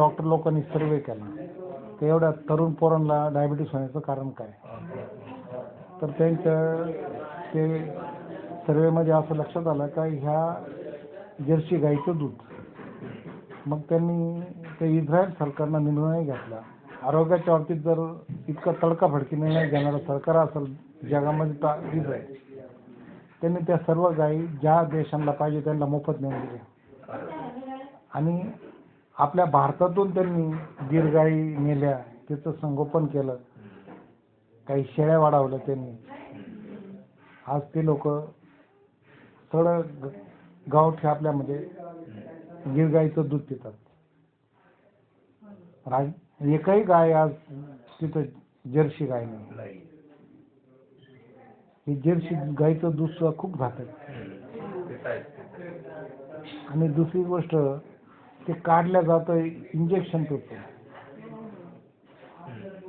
Doctor लोकांनी सर्वे केला. तर एवढ्या तरुण पोरांना डायबिटीस होण्याचं कारण काय? तर त्यांच्या ते सर्वेमध्ये असं लक्षात आलं का ह्या जर्सी गाईचं दूध. मग त्यांनी ते इस्रायल सरकारनं निर्णय घेतला. आरोग्याच्या बाबतीत जर इतका तडकाफडकी निर्णय घेणारं सरकार असेल जगामध्ये तर इस्रायल त्यांनी त्या सर्व गायी ज्या देशांना पाहिजे त्यांना मोफत नेऊन दिले. आणि आपल्या भारतातून त्यांनी गायी नेल्या त्याचं संगोपन केलं. काही शेळ्या वाढवल्या त्यांनी. आज ते लोक ग- गावठी आपल्यामध्ये गीर गाईचं दूध पितात. राज एकही गाय आज तिथं जर्सी गाय नाही. ही जर्सी गाईचं दूध सुद्धा खूप घातक. आणि दुसरी गोष्ट ते काढल्या जातं इंजेक्शन पेपर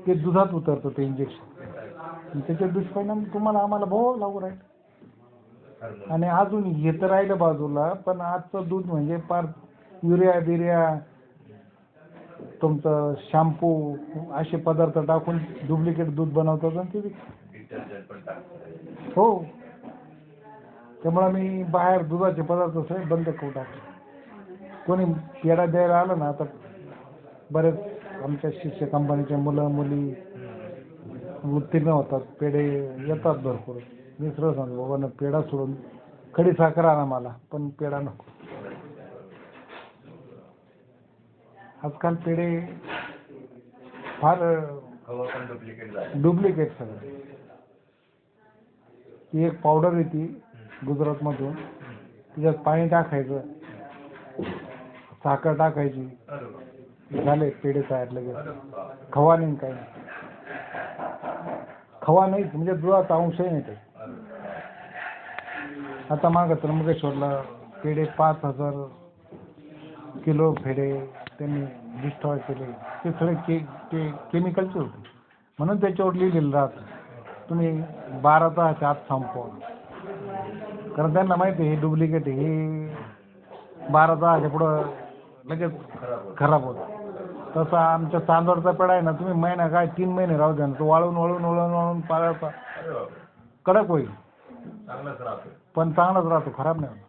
ते दुधात उतरतं ते इंजेक्शन त्याचे दुष्परिणाम तुम्हाला आम्हाला भोगावं लागू राहील. आणि अजून हे तर राहिलं बाजूला पण आजचं दूध म्हणजे फार युरिया बिर्या तुमचं शॅम्पू असे पदार्थ टाकून डुप्लिकेट दूध बनवतात आणि ते हो. त्यामुळे मी बाहेर दुधाचे पदार्थ सगळे बंद करू टाकले. कोणी पेढा द्यायला आलं ना तर बरेच आमच्या शिष्य कंपनीचे मुलं मुली उत्तीर्ण होतात पेढे येतात भरपूर. मी सरळ सांगतो बाबा ना पेढा सोडून खडी साखर आणा मला पण पेढा नको. आजकाल पेढे फार डुप्लिकेट सगळं. ती एक पावडर येते गुजरातमधून. तिच्यात पाणी टाकायचं साखर टाकायची. झाले पेढे तयार लगेच. खवा नाही काही नाही. खवा नाहीच म्हणजे दुधाचा अंशही नाही ते. आता मागं त्र्यंबकेश्वरला पेढे पाच हजार किलो पेढे त्यांनी डिस्ट्रॉय केले ते सगळे के ते केमिकलचे होते म्हणून त्याच्यावर लिहिलेलं राहतं तुम्ही बारा तासाच्या आत संपवा कारण त्यांना माहिती आहे हे डुप्लिकेट आहे हे बारा तासाच्या पुढं लगेच खराब होत. तसा आमच्या तांदूळचा पेढा आहे ना तुम्ही महिना काय तीन महिने राहू द्या ना तो वाळून वाळून वाळून वाळून पाळायचा कडक होईल. पण चांगलाच राहतो खराब नाही होणार.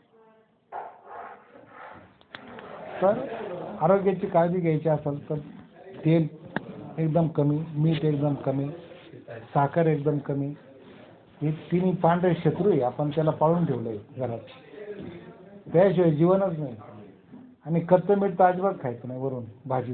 तर आरोग्याची काळजी घ्यायची असेल तर तेल एकदम कमी मीठ एकदम कमी. साखर एकदम कमी. हे तिन्ही पांढरे शत्रू आहे आपण त्याला पाळून ठेवलं आहे घरात. त्याशिवाय जीवनच नाही. आणि कच्चं मीठ तर अजिबात खायचं नाही वरून भाजी.